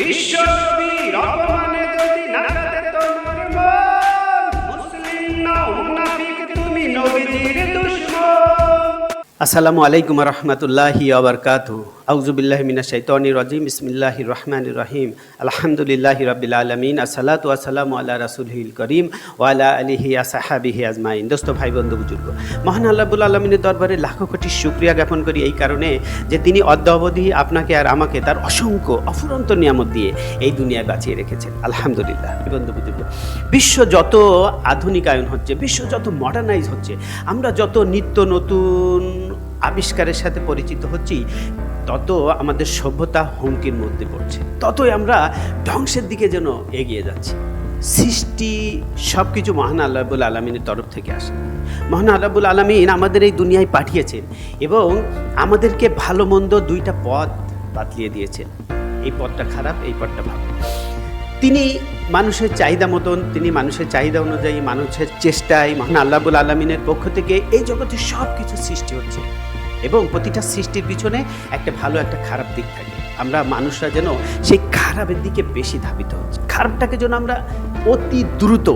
বিশ্বনবীর অপমানে যদি নাচাতে তোমার মন মুসলিম নাও মুনাফিক, তুমি নবীজির দুশমন। আসসালামু আলাইকুম রহমতুল্লাহি আবরকাতু আউজুবিল্লাহ মিনা শৈতানি রাজিম বিসমিল্লাহ রহমান রহিম। আলহামদুলিল্লাহ রবিল আলমিন, আসসালাতু আসসালামু আল্লাহ রাসুলহিল করিম ওয়ালা আলিহি আসাহাবিহি আজমাইন। দোস্ত, ভাই, বন্ধু, বুজুর্গ, মহান আল্লাহুল আলমিনের দরবারে লাখো কোটি শুক্রিয়া জ্ঞাপন করি এই কারণে যে তিনি অদ্য অবধি আপনাকে আর আমাকে তার অসংখ্য অফুরন্ত নিয়ামত দিয়ে এই দুনিয়ায় বাঁচিয়ে রেখেছেন। আলহামদুলিল্লাহ। বন্ধু, বুজুর্গ, বিশ্ব যত আধুনিকায়ন হচ্ছে, বিশ্ব যত মডার্নাইজ হচ্ছে, আমরা যত নিত্য নতুন আবিষ্কারের সাথে পরিচিত হচ্ছি তত আমাদের সভ্যতা হুমকির মধ্যে পড়ছে। ততই আমরা ধ্বংসের দিকে যেন এগিয়ে যাচ্ছি। সৃষ্টি সব কিছু মহান আল্লাহবুল আলমিনের তরফ থেকে আসে। মহান আল্লাহবুল আলমিন আমাদের এই দুনিয়ায় পাঠিয়েছেন এবং আমাদেরকে ভালো মন্দ দুইটা পথ বাতলিয়ে দিয়েছেন। এই পথটা খারাপ, এই পথটা ভালো। তিনি মানুষের চাহিদা মতন, তিনি মানুষের চাহিদা অনুযায়ী মানুষের চেষ্টায় মহান আল্লাহবুল আলমিনের পক্ষ থেকে এই জগতে সব কিছু সৃষ্টি হচ্ছে। এবং প্রতিটা সৃষ্টির পিছনে একটা ভালো, একটা খারাপ দিক থাকে। আমরা মানুষরা যেন সেই খারাপের দিকে বেশি ধাবিত হচ্ছে। খারাপটাকে যেন আমরা অতি দ্রুত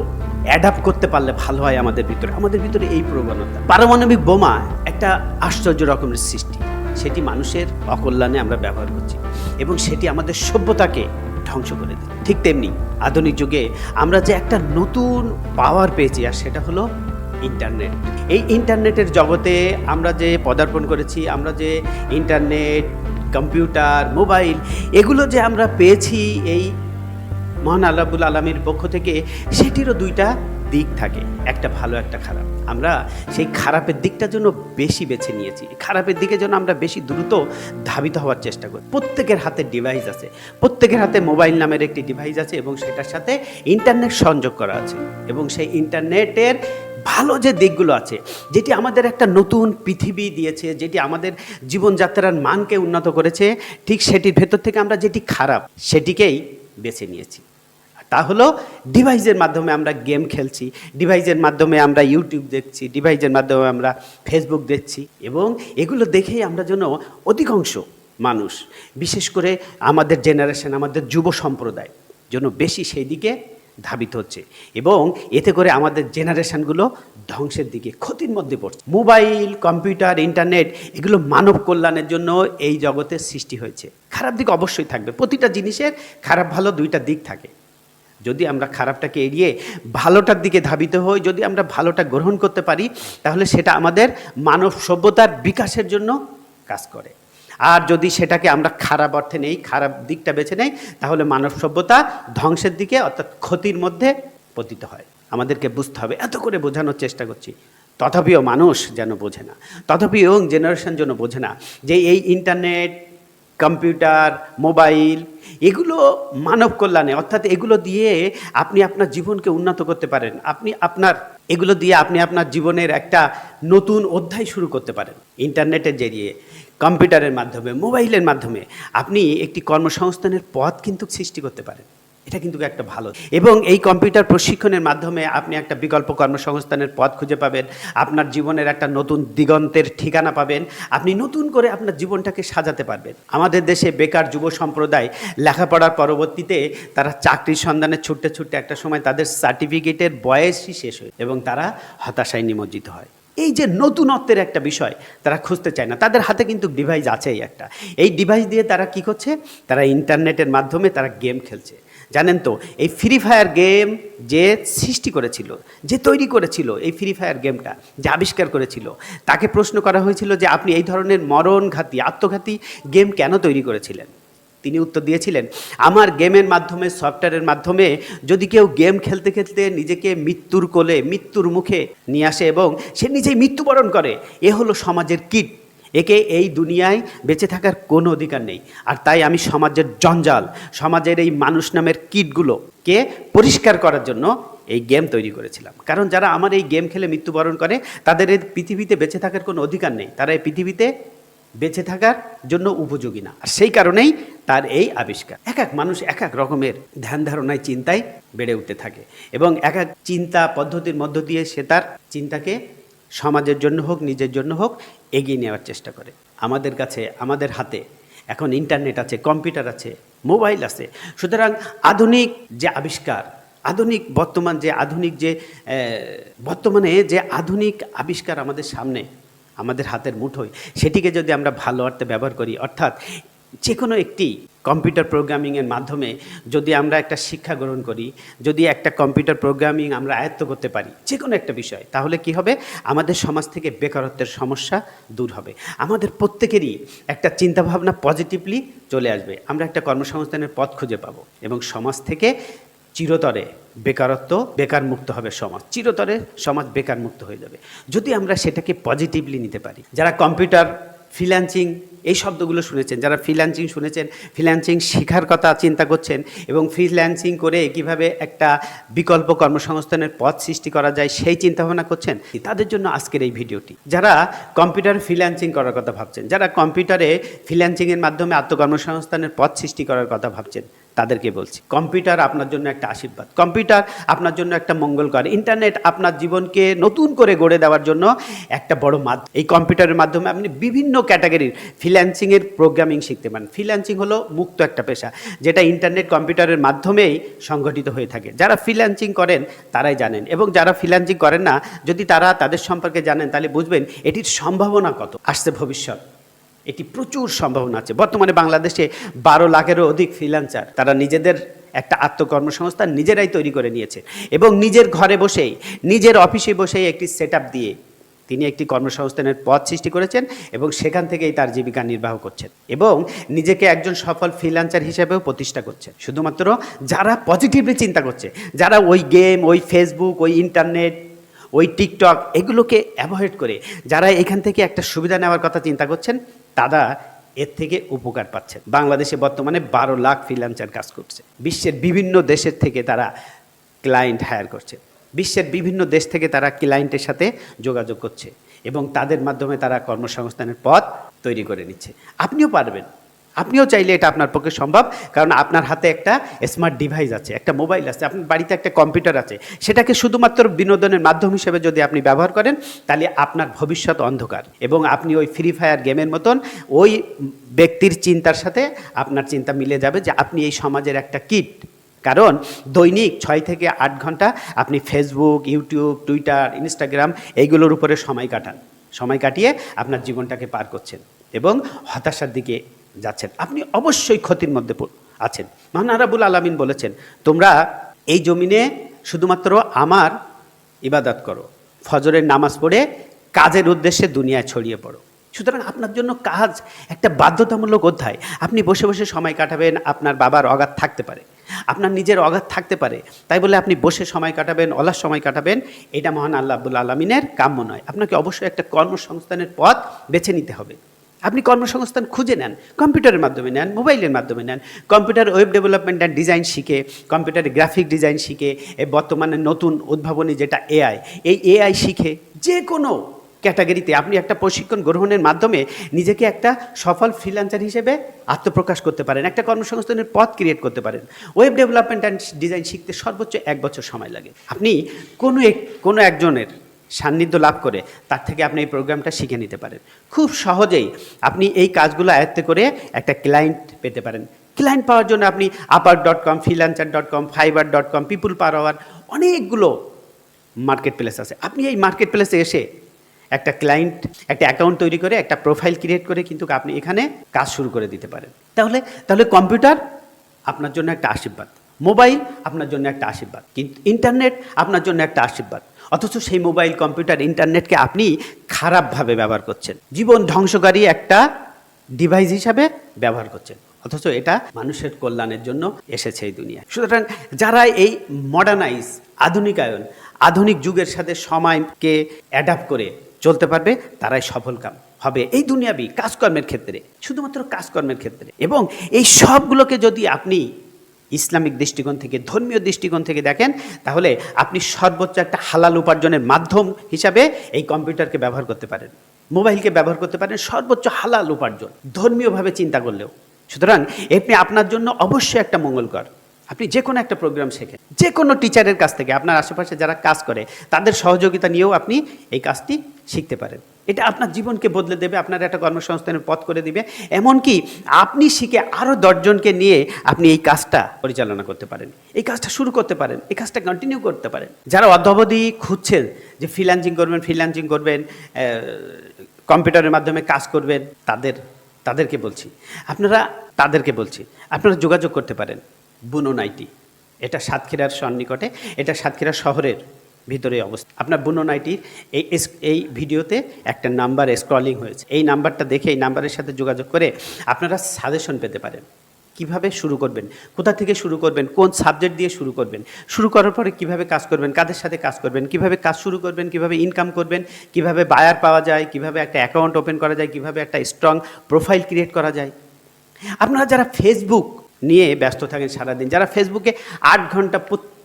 অ্যাডাপ্ট করতে পারলে ভালো হয় আমাদের ভিতরে। আমাদের ভিতরে এই প্রবণতা। পারমাণবিক বোমা একটা আশ্চর্য রকমের সৃষ্টি। সেটি মানুষের অকল্যাণে আমরা ব্যবহার করছি এবং সেটি আমাদের সভ্যতাকে ধ্বংস করে দেয় ঠিক তেমনি আধুনিক যুগে আমরা যে একটা নতুন পাওয়ার পেয়েছি, আর সেটা হলো ইন্টারনেট। এই ইন্টারনেটের জগতে আমরা যে পদার্পণ করেছি, আমরা যে ইন্টারনেট, কম্পিউটার, মোবাইল, এগুলো যে আমরা পেয়েছি এই মহান আল্লাবুল আলমীর পক্ষ থেকে, সেটিরও দুইটা দিক থাকে, একটা ভালো, একটা খারাপ। আমরা সেই খারাপের দিকটার জন্য বেশি বেছে নিয়েছি। খারাপের দিকে যেন আমরা বেশি দ্রুত ধাবিত হওয়ার চেষ্টা করি। প্রত্যেকের হাতে ডিভাইস আছে, প্রত্যেকের হাতে মোবাইল নামের একটি ডিভাইস আছে এবং সেটার সাথে ইন্টারনেট সংযোগ করা আছে। এবং সেই ইন্টারনেটের ভালো যে দিকগুলো আছে, যেটি আমাদের একটা নতুন পৃথিবী দিয়েছে, যেটি আমাদের জীবনযাত্রার মানকে উন্নত করেছে, ঠিক সেটির ভেতর থেকে আমরা যেটি খারাপ, সেটিকেই বেছে নিয়েছি। তা হলো, ডিভাইসের মাধ্যমে আমরা গেম খেলছি, ডিভাইসের মাধ্যমে আমরা ইউটিউব দেখছি, ডিভাইসের মাধ্যমে আমরা ফেসবুক দেখছি, এবং এগুলো দেখেই আমরা যেন অধিকাংশ মানুষ, বিশেষ করে আমাদের জেনারেশন আমাদের যুব সম্প্রদায়, যেন বেশি সেই দিকে ধাবিত হচ্ছে এবং এতে করে আমাদের জেনারেশনগুলো ধ্বংসের দিকে, ক্ষতির মধ্যে পড়ছে। মোবাইল, কম্পিউটার ইন্টারনেট এগুলো মানব কল্যাণের জন্য এই জগতে সৃষ্টি হয়েছে। খারাপ দিক অবশ্যই থাকবে। প্রতিটা জিনিসের খারাপ ভালো দুইটা দিক থাকে। যদি আমরা খারাপটাকে এড়িয়ে ভালোটার দিকে ধাবিত হই, যদি আমরা ভালোটা গ্রহণ করতে পারি, তাহলে সেটা আমাদের মানব সভ্যতার বিকাশের জন্য কাজ করে। আর যদি সেটাকে আমরা খারাপ অর্থে নেই, খারাপ দিকটা বেছে নেই, তাহলে মানব সভ্যতা ধ্বংসের দিকে অর্থাৎ ক্ষতির মধ্যে পতিত হয়। আমাদেরকে বুঝতে হবে। এত করে বোঝানোর চেষ্টা করছি। তথাপিও মানুষ যেন বোঝে না। তথাপি ইয়ং জেনারেশন যেন বোঝে না যে এই ইন্টারনেট, কম্পিউটার, মোবাইল, এগুলো মানব কল্যাণে, অর্থাৎ এগুলো দিয়ে আপনি আপনার জীবনকে উন্নত করতে পারেন। আপনি আপনার, এগুলো দিয়ে আপনি আপনার জীবনের একটা নতুন অধ্যায় শুরু করতে পারেন। ইন্টারনেটের জরিয়ে। কম্পিউটারের মাধ্যমে, মোবাইলের মাধ্যমে আপনি একটি কর্মসংস্থানের পথ কিন্তু সৃষ্টি করতে পারেন। এটা কিন্তু একটা ভালো। এবং এই কম্পিউটার প্রশিক্ষণের মাধ্যমে আপনি একটা বিকল্প কর্মসংস্থানের পথ খুঁজে পাবেন, আপনার জীবনের একটা নতুন দিগন্তের ঠিকানা পাবেন, আপনি নতুন করে আপনার জীবনটাকে সাজাতে পারবেন। আমাদের দেশে বেকার যুব সম্প্রদায় লেখাপড়ার পরবর্তীতে তারা চাকরির সন্ধানে ছুটতে ছুটতে একটা সময় তাদের সার্টিফিকেটের বয়সই শেষ হয় এবং তারা হতাশায় নিমজ্জিত হয়। এই যে নতুনত্বের একটা বিষয় তারা খুঁজতে চায় না। তাদের হাতে কিন্তু ডিভাইস আছেই একটা। এই ডিভাইস দিয়ে তারা কি করছে? তারা ইন্টারনেটের মাধ্যমে তারা গেম খেলছে। জানেন তো, এই ফ্রি ফায়ার গেম যে সৃষ্টি করেছিল, যে তৈরি করেছিল এই ফ্রি ফায়ার গেমটা যে আবিষ্কার করেছিল, তাকে প্রশ্ন করা হয়েছিল যে আপনি এই ধরনের মরণঘাতী, আত্মঘাতী গেম কেন তৈরি করেছিলেন? তিনি উত্তর দিয়েছিলেন, আমার গেমের মাধ্যমে, সফটওয়্যারের মাধ্যমে যদি কেউ গেম খেলতে খেলতে নিজেকে মৃত্যুর কোলে, মৃত্যুর মুখে নিয়ে আসে এবং সে নিজেই মৃত্যুবরণ করে, এ হলো সমাজের কীট। একে এই দুনিয়ায় বেঁচে থাকার কোনো অধিকার নেই। আর তাই আমি সমাজের জঞ্জাল, সমাজের এই মানুষ নামের কীটগুলোকে পরিষ্কার করার জন্য এই গেম তৈরি করেছিলাম। কারণ যারা আমার এই গেম খেলে মৃত্যুবরণ করে, তাদের এই পৃথিবীতে বেঁচে থাকার কোনো অধিকার নেই। তারা এই পৃথিবীতে বেঁচে থাকার জন্য উপযোগী না। আর সেই কারণেই তার এই আবিষ্কার। এক এক মানুষ এক এক রকমের ধ্যান ধারণায়, চিন্তায় বেড়ে উঠতে থাকে এবং এক এক চিন্তা পদ্ধতির মধ্য দিয়ে সে তার চিন্তাকে সমাজের জন্য হোক, নিজের জন্য হোক, এগিয়ে নেওয়ার চেষ্টা করে। আমাদের কাছে, আমাদের হাতে এখন ইন্টারনেট আছে, কম্পিউটার আছে, মোবাইল আছে। সুতরাং আধুনিক যে আবিষ্কার, আধুনিক বর্তমান যে আধুনিক যে বর্তমানে যে আধুনিক আবিষ্কার আমাদের সামনে আমাদের হাতের মুঠোয়, সেটিকে যদি আমরা ভালো অর্থে ব্যবহার করি, অর্থাৎ যে কোনো একটি কম্পিউটার প্রোগ্রামিংয়ের মাধ্যমে যদি আমরা একটা শিক্ষা গ্রহণ করি, যদি একটা কম্পিউটার প্রোগ্রামিং আমরা আয়ত্ত করতে পারি যে কোনো একটা বিষয়, তাহলে কি হবে? আমাদের সমাজ থেকে বেকারত্বের সমস্যা দূর হবে। আমাদের প্রত্যেকেরই একটা চিন্তাভাবনা পজিটিভলি চলে আসবে। আমরা একটা কর্মসংস্থানের পথ খুঁজে পাবো এবং সমাজ থেকে চিরতরে বেকারত্ব, বেকার মুক্ত হবে সমাজ। চিরতরে সমাজ বেকার মুক্ত হয়ে যাবে। যদি আমরা সেটাকে পজিটিভলি নিতে পারি, যারা কম্পিউটার ফ্রিল্যান্সিং এই শব্দগুলো শুনেছেন, যারা ফ্রিল্যান্সিং শুনেছেন ফ্রিল্যান্সিং শেখার কথা চিন্তা করছেন এবং ফ্রিল্যান্সিং করে কীভাবে একটা বিকল্প কর্মসংস্থানের পথ সৃষ্টি করা যায় সেই চিন্তাভাবনা করছেন, তাদের জন্য আজকের এই ভিডিওটি। যারা কম্পিউটার ফ্রিল্যান্সিং করার কথা ভাবছেন, যারা কম্পিউটারে ফ্রিল্যান্সিংয়ের মাধ্যমে আত্মকর্মসংস্থানের পথ সৃষ্টি করার কথা ভাবছেন তাদেরকে বলছি। কম্পিউটার আপনার জন্য একটা আশীর্বাদ। কম্পিউটার আপনার জন্য একটা মঙ্গলকর। ইন্টারনেট আপনার জীবনকে নতুন করে গড়ে দেওয়ার জন্য একটা বড় মাধ্যম। এই কম্পিউটারের মাধ্যমে আপনি বিভিন্ন ক্যাটাগরির ফ্রিল্যান্সিংয়ের প্রোগ্রামিং শিখতে পারেন। ফ্রিল্যান্সিং হলো মুক্ত একটা পেশা, যেটা ইন্টারনেট কম্পিউটারের মাধ্যমেই সংগঠিত হয়ে থাকে। যারা ফ্রিল্যান্সিং করেন, তারাই জানেন। এবং যারা ফ্রিল্যান্সিং করেন না, যদি তারা তাদের সম্পর্কে জানেন, তাহলে বুঝবেন এটির সম্ভাবনা কত। আসছে ভবিষ্যৎ। এটি প্রচুর সম্ভাবনা আছে। বর্তমানে বাংলাদেশে বারো লাখেরও অধিক ফ্রিল্যান্সার তারা নিজেদের একটা আত্মকর্মসংস্থান নিজেরাই তৈরি করে নিয়েছে এবং নিজের ঘরে বসেই, নিজের অফিসে বসেই একটি সেট দিয়ে তিনি একটি কর্মসংস্থানের পথ সৃষ্টি করেছেন এবং সেখান থেকেই তার জীবিকা নির্বাহ করছেন এবং নিজেকে একজন সফল ফ্রিল্যান্সার হিসেবেও প্রতিষ্ঠা করছেন। শুধুমাত্র যারা পজিটিভলি চিন্তা করছে, যারা ওই গেম ওই ফেসবুক ওই ইন্টারনেট ওই টিকটক এগুলোকে অ্যাভয়েড করে, যারা এখান থেকে একটা সুবিধা নেওয়ার কথা চিন্তা করছেন তারা এর থেকে উপকার পাচ্ছেন বাংলাদেশে বর্তমানে বারো লাখ ফ্রিল্যান্সার কাজ করছে। বিশ্বের বিভিন্ন দেশের থেকে তারা ক্লায়েন্ট হায়ার করছে। বিশ্বের বিভিন্ন দেশ থেকে তারা ক্লায়েন্টের সাথে যোগাযোগ করছে এবং তাদের মাধ্যমে তারা কর্মসংস্থানের পথ তৈরি করে নিচ্ছে। আপনিও পারবেন। আপনিও চাইলে এটা আপনার পক্ষে সম্ভব, কারণ আপনার হাতে একটা স্মার্ট ডিভাইস আছে, একটা মোবাইল আছে, আপনার বাড়িতে একটা কম্পিউটার আছে। সেটাকে শুধুমাত্র বিনোদনের মাধ্যম হিসেবে যদি আপনি ব্যবহার করেন, তাহলে আপনার ভবিষ্যৎ অন্ধকার এবং আপনি ওই ফ্রি ফায়ার গেমের মতন ওই ব্যক্তির চিন্তার সাথে আপনার চিন্তা মিলে যাবে যে আপনি এই সমাজের একটা কিট কারণ দৈনিক ছয় থেকে আট ঘণ্টা আপনি ফেসবুক ইউটিউব টুইটার ইনস্টাগ্রাম এইগুলোর উপরে সময় কাটান। সময় কাটিয়ে আপনার জীবনটাকে পার করছেন এবং হতাশার দিকে যাচ্ছেন। আপনি অবশ্যই ক্ষতির মধ্যে আছেন। মহান আরাবুল আলমিন বলেছেন, তোমরা এই জমিনে শুধুমাত্র আমার ইবাদত করো। ফজরের নামাজ পড়ে কাজের উদ্দেশ্যে দুনিয়ায় ছড়িয়ে পড়ো। সুতরাং আপনার জন্য কাজ একটা বাধ্যতামূলক অধ্যায়। আপনি বসে বসে সময় কাটাবেন, আপনার বাবার অগাধ থাকতে পারে। আপনার নিজের অগাধ থাকতে পারে। তাই বলে আপনি বসে সময় কাটাবেন অলার সময় কাটাবেন, এটা মহান আল্লাহ আব্বুল আলমিনের কাম্য নয়। আপনাকে অবশ্যই একটা কর্মসংস্থানের পথ বেছে নিতে হবে। আপনি কর্মসংস্থান খুঁজে নেন, কম্পিউটারের মাধ্যমে নেন, মোবাইলের মাধ্যমে নেন। Computer web development and design শিখে, কম্পিউটারে গ্রাফিক ডিজাইন শিখে এই বর্তমানে নতুন উদ্ভাবনী যেটা এআই, এই এআই শিখে যে কোনো ক্যাটাগরিতে আপনি একটা প্রশিক্ষণ গ্রহণের মাধ্যমে নিজেকে একটা সফল ফ্রিল্যান্সার হিসেবে আত্মপ্রকাশ করতে পারেন, একটা কর্মসংস্থানের পথ ক্রিয়েট করতে পারেন। ওয়েব ডেভেলপমেন্ট অ্যান্ড ডিজাইন শিখতে সর্বোচ্চ এক বছর সময় লাগে। আপনি কোনো এক, কোনো একজনের সান্নিধ্য লাভ করে, তার থেকে আপনি এই প্রোগ্রামটা শিখে নিতে পারেন। খুব সহজেই আপনি এই কাজগুলো আয়ত্তে করে একটা ক্লায়েন্ট পেতে পারেন। ক্লায়েন্ট পাওয়ার জন্য আপনি Upwork dot com freelancer dot com Fiverr dot com people power অনেকগুলো মার্কেট প্লেস আছে। আপনি এই মার্কেট প্লেসে এসে একটা ক্লায়েন্ট একটা অ্যাকাউন্ট তৈরি করে, একটা প্রোফাইল ক্রিয়েট করে কিন্তু আপনি এখানে কাজ শুরু করে দিতে পারেন। তাহলে তাহলে কম্পিউটার আপনার জন্য একটা আশীর্বাদ। মোবাইল আপনার জন্য একটা আশীর্বাদ। কিন্তু ইন্টারনেট আপনার জন্য একটা আশীর্বাদ। অথচ সেই মোবাইল, কম্পিউটার, ইন্টারনেটকে আপনি খারাপভাবে ব্যবহার করছেন। জীবন ধ্বংসকারী একটা ডিভাইস হিসাবে ব্যবহার করছেন। অথচ এটা মানুষের কল্যাণের জন্য এসেছে এই দুনিয়ায়। সুতরাং যারা এই মডার্নাইজ আধুনিকায়ন, আধুনিক যুগের সাথে সময়কে অ্যাডাপ্ট করে চলতে পারবে, তারাই সফল কাম হবে এই দুনিয়াবি কাজকর্মের ক্ষেত্রে, শুধুমাত্র কাজকর্মের ক্ষেত্রে। এবং এই সবগুলোকে যদি আপনি ইসলামিক দৃষ্টিকোণ থেকে, ধর্মীয় দৃষ্টিকোণ থেকে দেখেন, তাহলে আপনি সর্বোচ্চ একটা হালাল উপার্জনের মাধ্যম হিসাবে এই কম্পিউটারকে ব্যবহার করতে পারেন, মোবাইলকে ব্যবহার করতে পারেন, সর্বোচ্চ হালাল উপার্জন, ধর্মীয়ভাবে চিন্তা করলেও। সুতরাং এমনি আপনার জন্য অবশ্যই একটা মঙ্গলকর। আপনি যে কোনো একটা প্রোগ্রাম শেখেন, যে কোনো টিচারের কাছ থেকে, আপনার আশেপাশে যারা কাজ করে, তাদের সহযোগিতা নিয়েও আপনি এই কাজটি শিখতে পারেন। এটা আপনার জীবনকে বদলে দেবে, আপনার একটা কর্মসংস্থানের পথ করে দিবে। এমনকি আপনি শিখে আরও দশজনকে নিয়ে আপনি এই কাজটা পরিচালনা করতে পারেন। এই কাজটা শুরু করতে পারেন, এই কাজটা কন্টিনিউ করতে পারেন। যারা অদ্যাবধি খুঁজছেন যে ফ্রিল্যান্সিং করবেন ফ্রিল্যান্সিং করবেন কম্পিউটারের মাধ্যমে কাজ করবেন, তাদের, তাদেরকে বলছি, আপনারা তাদেরকে বলছি, আপনারা যোগাযোগ করতে পারেন বুনো নাইটি এটা সাতক্ষীরার সন্নিকটে, এটা সাতক্ষীরা শহরের ভিতরে অবস্থা আপনার বুনো নাইটির এই এই ভিডিওতে একটা নাম্বার স্ক্রলিং হয়েছে। এই নাম্বারটা দেখে এই নাম্বারের সাথে যোগাযোগ করে আপনারা সাজেশন পেতে পারেন। কীভাবে শুরু করবেন? কোথা থেকে শুরু করবেন? কোন সাবজেক্ট দিয়ে শুরু করবেন? শুরু করার পরে কীভাবে কাজ করবেন? কাদের সাথে কাজ করবেন? কীভাবে কাজ শুরু করবেন? কীভাবে ইনকাম করবেন? কীভাবে বায়ার পাওয়া যায়? কীভাবে একটা অ্যাকাউন্ট ওপেন করা যায়? কীভাবে একটা স্ট্রং প্রোফাইল ক্রিয়েট করা যায়? আপনারা যারা ফেসবুক নিয়ে ব্যস্ত থাকেন সারাদিন, যারা ফেসবুকে আট ঘণ্টা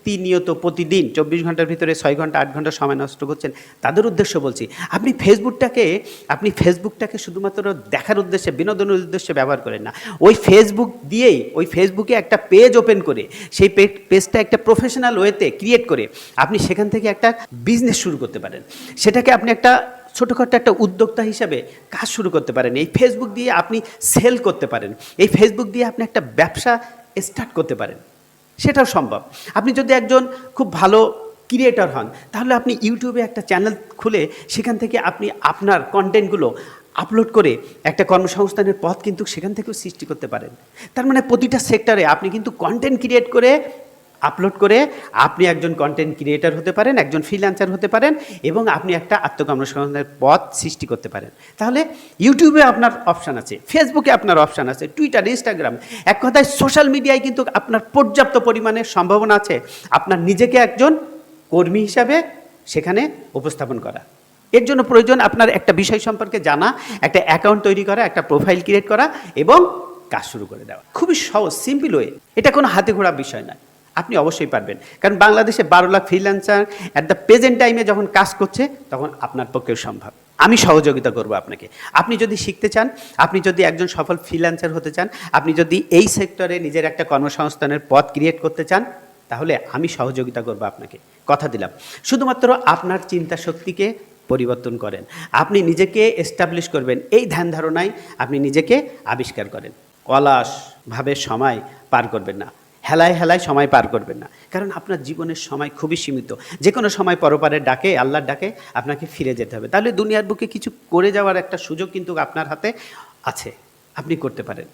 প্রতিনিয়ত, প্রতিদিন, চব্বিশ ঘণ্টার ভিতরে ছয় ঘণ্টা, আট ঘণ্টা সময় নষ্ট করছেন, তাদের উদ্দেশ্য বলছি, আপনি ফেসবুকটাকে আপনি ফেসবুকটাকে শুধুমাত্র দেখার উদ্দেশ্যে, বিনোদনের উদ্দেশ্যে ব্যবহার করেন না। ওই ফেসবুক দিয়েই, ওই ফেসবুকে একটা পেজ ওপেন করে, সেই পেজটা একটা প্রফেশনাল ওয়েতে ক্রিয়েট করে, আপনি সেখান থেকে একটা বিজনেস শুরু করতে পারেন। সেটাকে আপনি একটা ছোটোখাটো একটা উদ্যোক্তা হিসাবে কাজ শুরু করতে পারেন। এই ফেসবুক দিয়ে আপনি সেল করতে পারেন। এই ফেসবুক দিয়ে আপনি একটা ব্যবসা স্টার্ট করতে পারেন। সেটাও সম্ভব। আপনি যদি একজন খুব ভালো ক্রিয়েটর হন, তাহলে আপনি ইউটিউবে একটা চ্যানেল খুলে সেখান থেকে আপনি আপনার কন্টেন্টগুলো আপলোড করে একটা কর্মসংস্থানের পথ কিন্তু সেখান থেকেও সৃষ্টি করতে পারেন। তার মানে প্রতিটা সেক্টরে আপনি কিন্তু কন্টেন্ট ক্রিয়েট করে আপলোড করে আপনি একজন কন্টেন্ট ক্রিয়েটার হতে পারেন, একজন ফ্রিল্যান্সার হতে পারেন এবং আপনি একটা আত্মকর্মসংস্থানের পথ সৃষ্টি করতে পারেন। তাহলে ইউটিউবে আপনার অপশান আছে ফেসবুকে আপনার অপশান আছে টুইটার ইনস্টাগ্রাম এক কথায় সোশ্যাল মিডিয়ায় কিন্তু আপনার পর্যাপ্ত পরিমাণে সম্ভাবনা আছে আপনার নিজেকে একজন কর্মী হিসাবে সেখানে উপস্থাপন করা। এর জন্য প্রয়োজন আপনার একটা বিষয় সম্পর্কে জানা, একটা অ্যাকাউন্ট তৈরি করা, একটা প্রোফাইল ক্রিয়েট করা এবং কাজ শুরু করে দেওয়া। খুবই সহজ সিম্পল ওয়ে এটা কোনো হাতে ঘোড়া বিষয় নয়। আপনি অবশ্যই পারবেন। কারণ বাংলাদেশে বারো lakh freelancer at the present টাইমে যখন কাজ করছে, তখন আপনার পক্ষেও সম্ভব। আমি সহযোগিতা করব আপনাকে। আপনি যদি শিখতে চান, আপনি যদি একজন সফল ফ্রিল্যান্সার হতে চান, আপনি যদি এই সেক্টরে নিজের একটা কর্মসংস্থানের পথ ক্রিয়েট করতে চান, তাহলে আমি সহযোগিতা করব আপনাকে। কথা দিলাম। শুধুমাত্র আপনার চিন্তা শক্তিকে পরিবর্তন করেন। আপনি নিজেকে এস্টাবলিশ করবেন। এই ধ্যান ধারণায় আপনি নিজেকে আবিষ্কার করেন। অলসভাবে সময় পার করবেন না। হেলায় হেলায় সময় পার করবেন না। কারণ আপনার জীবনের সময় খুবই সীমিত। যে কোনো সময় পরপারের ডাকে, আল্লাহর ডাকে আপনাকে ফিরে যেতে হবে। তাহলে দুনিয়ার বুকে কিছু করে যাওয়ার একটা সুযোগ কিন্তু আপনার হাতে আছে। আপনি করতে পারেন।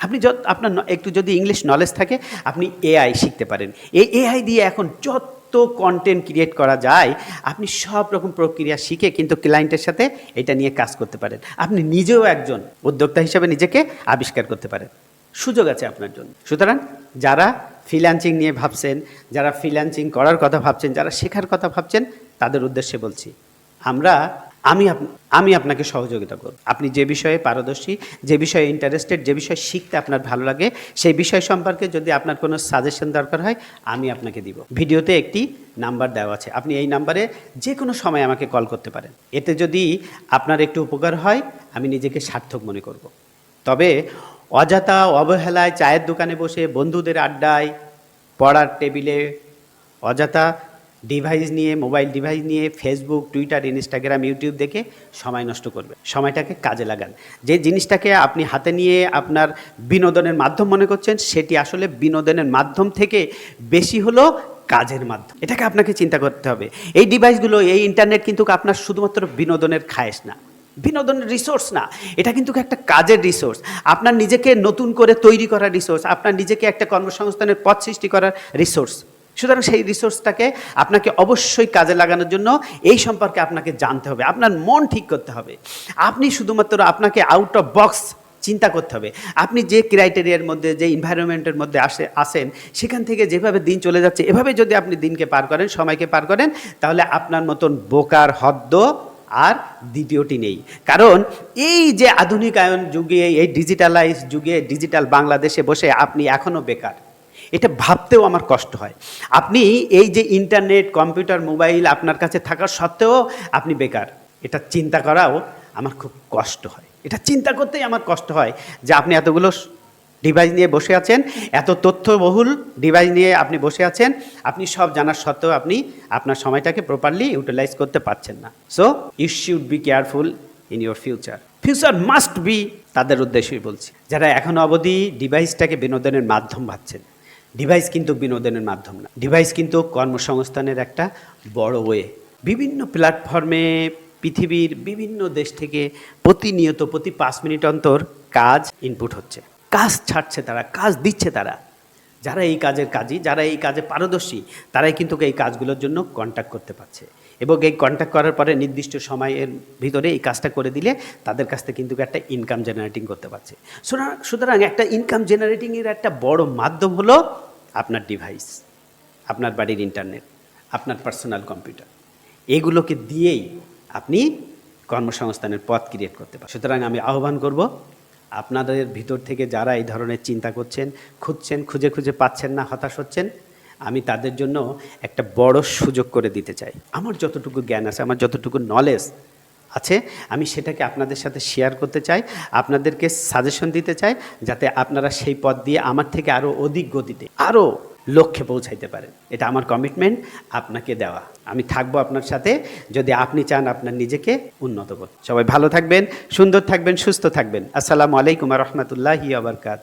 আপনি যত, আপনার একটু যদি ইংলিশ নলেজ থাকে, আপনি এআই শিখতে পারেন। এই এআই দিয়ে এখন যত কন্টেন্ট ক্রিয়েট করা যায়, আপনি সব রকম প্রক্রিয়া শিখে কিন্তু ক্লায়েন্টের সাথে এটা নিয়ে কাজ করতে পারেন। আপনি নিজেও একজন উদ্যোক্তা হিসেবে নিজেকে আবিষ্কার করতে পারেন। সুযোগ আছে আপনার জন্য। সুতরাং যারা ফ্রিল্যান্সিং নিয়ে ভাবছেন, যারা ফ্রিল্যান্সিং করার কথা ভাবছেন, যারা শেখার কথা ভাবছেন, তাদের উদ্দেশ্যে বলছি, আমরা, আমি আমি আপনাকে সহযোগিতা করব। আপনি যে বিষয়ে পারদর্শী, যে বিষয়ে ইন্টারেস্টেড যে বিষয় শিখতে আপনার ভালো লাগে, সেই বিষয় সম্পর্কে যদি আপনার কোনো সাজেশন দরকার হয়, আমি আপনাকে দিব। ভিডিওতে একটি নাম্বার দেওয়া আছে। আপনি এই নাম্বারে যে কোনো সময় আমাকে কল করতে পারেন। এতে যদি আপনার একটু উপকার হয়, আমি নিজেকে সার্থক মনে করব। তবে অযথা অবহেলায় চায়ের দোকানে বসে বন্ধুদের আড্ডায়, পড়ার টেবিলে, অযথা ডিভাইস নিয়ে মোবাইল ডিভাইস নিয়ে ফেসবুক টুইটার ইনস্টাগ্রাম ইউটিউব দেখে সময় নষ্ট করবে। সময়টাকে কাজে লাগান। যে জিনিসটাকে আপনি হাতে নিয়ে আপনার বিনোদনের মাধ্যম মনে করছেন, সেটি আসলে বিনোদনের মাধ্যম থেকে বেশি হলো কাজের মাধ্যম। এটাকে আপনাকে চিন্তা করতে হবে। এই ডিভাইসগুলো এই ইন্টারনেট কিন্তু আপনার শুধুমাত্র বিনোদনের খায়েশ না। বিনোদনের রিসোর্স না, এটা কিন্তু একটা কাজের রিসোর্স আপনার নিজেকে নতুন করে তৈরি করার রিসোর্স আপনার নিজেকে একটা কর্মসংস্থানের পথ সৃষ্টি করার রিসোর্স সুতরাং সেই রিসোর্সটাকে আপনাকে অবশ্যই কাজে লাগানোর জন্য এই সম্পর্কে আপনাকে জানতে হবে, আপনার মন ঠিক করতে হবে। আপনি শুধুমাত্র আপনাকে আউট অফ বক্স চিন্তা করতে হবে। আপনি যে ক্রাইটেরিয়ার মধ্যে, যে এনভায়রনমেন্টের মধ্যে আসে, আসেন, সেখান থেকে যেভাবে দিন চলে যাচ্ছে, এভাবে যদি আপনি দিনকে পার করেন, সময়কে পার করেন, তাহলে আপনার মতন বোকার হদ্দ আর দ্বিতীয়টি নেই। কারণ এই যে আধুনিকায়ন যুগে, এই ডিজিটালাইজ যুগে ডিজিটাল বাংলাদেশে বসে আপনি এখনও বেকার। এটা ভাবতেও আমার কষ্ট হয়। আপনি এই যে ইন্টারনেট কম্পিউটার মোবাইল আপনার কাছে থাকার সত্ত্বেও আপনি বেকার। এটা চিন্তা করাও আমার খুব কষ্ট হয়। এটা চিন্তা করতেই আমার কষ্ট হয় যে আপনি এতগুলো ডিভাইস নিয়ে বসে আছেন। এত তথ্যবহুল ডিভাইস নিয়ে আপনি বসে আছেন। আপনি সব জানার সত্ত্বেও আপনি আপনার সময়টাকে প্রপারলি ইউটিলাইজ করতে পারছেন না। So you should be careful in your future future must be তাদের উদ্দেশ্যই বলছি। যারা এখনও অবধি ডিভাইসটাকে বিনোদনের মাধ্যম ভাবছেন। ডিভাইস কিন্তু বিনোদনের মাধ্যম না। ডিভাইস কিন্তু কর্মসংস্থানের একটা বড় ওয়ে। বিভিন্ন প্ল্যাটফর্মে পৃথিবীর বিভিন্ন দেশ থেকে প্রতিনিয়ত প্রতি পাঁচ মিনিট অন্তর কাজ ইনপুট হচ্ছে। কাজ ছাড়ছে তারা, কাজ দিচ্ছে তারা। যারা এই কাজের কাজই যারা এই কাজে পারদর্শী, তারাই কিন্তু এই কাজগুলোর জন্য কন্ট্যাক্ট করতে পারছে। এবং এই কন্ট্যাক্ট করার পরে নির্দিষ্ট সময়ের ভিতরে এই কাজটা করে দিলে তাদের কাছ থেকে কিন্তু একটা ইনকাম জেনারেটিং করতে পারছে। সুতরাং- সুতরাং একটা ইনকাম জেনারেটিংয়ের একটা বড় মাধ্যম হলো আপনার ডিভাইস আপনার বাড়ির ইন্টারনেট আপনার পার্সোনাল কম্পিউটার এগুলোকে দিয়েই আপনি কর্মসংস্থানের পথ ক্রিয়েট করতে পারেন সুতরাং আমি আহ্বান করব আপনাদের ভিতর থেকে যারা এই ধরনের চিন্তা করছেন, খুঁজছেন, খুঁজে খুঁজে পাচ্ছেন না, হতাশ হচ্ছেন, আমি তাদের জন্য একটা বড় সুযোগ করে দিতে চাই। আমার যতটুকু জ্ঞান আছে, আমার যতটুকু নলেজ আছে, আমি সেটাকে আপনাদের সাথে শেয়ার করতে চাই, আপনাদেরকে সাজেশন দিতে চাই, যাতে আপনারা সেই পথ দিয়ে আমার থেকে আরও অধিক গতিতে আরও লক্ষ্যে পৌঁছাইতে পারেন। এটা আমার কমিটমেন্ট আপনাকে দেওয়া। আমি থাকব আপনার সাথে, যদি আপনি চান আপনার নিজেকে উন্নত করতে। সবাই ভালো থাকবেন, সুন্দর থাকবেন, সুস্থ থাকবেন। আসসালামু আলাইকুম রহমতুল্লাহি আবরকাত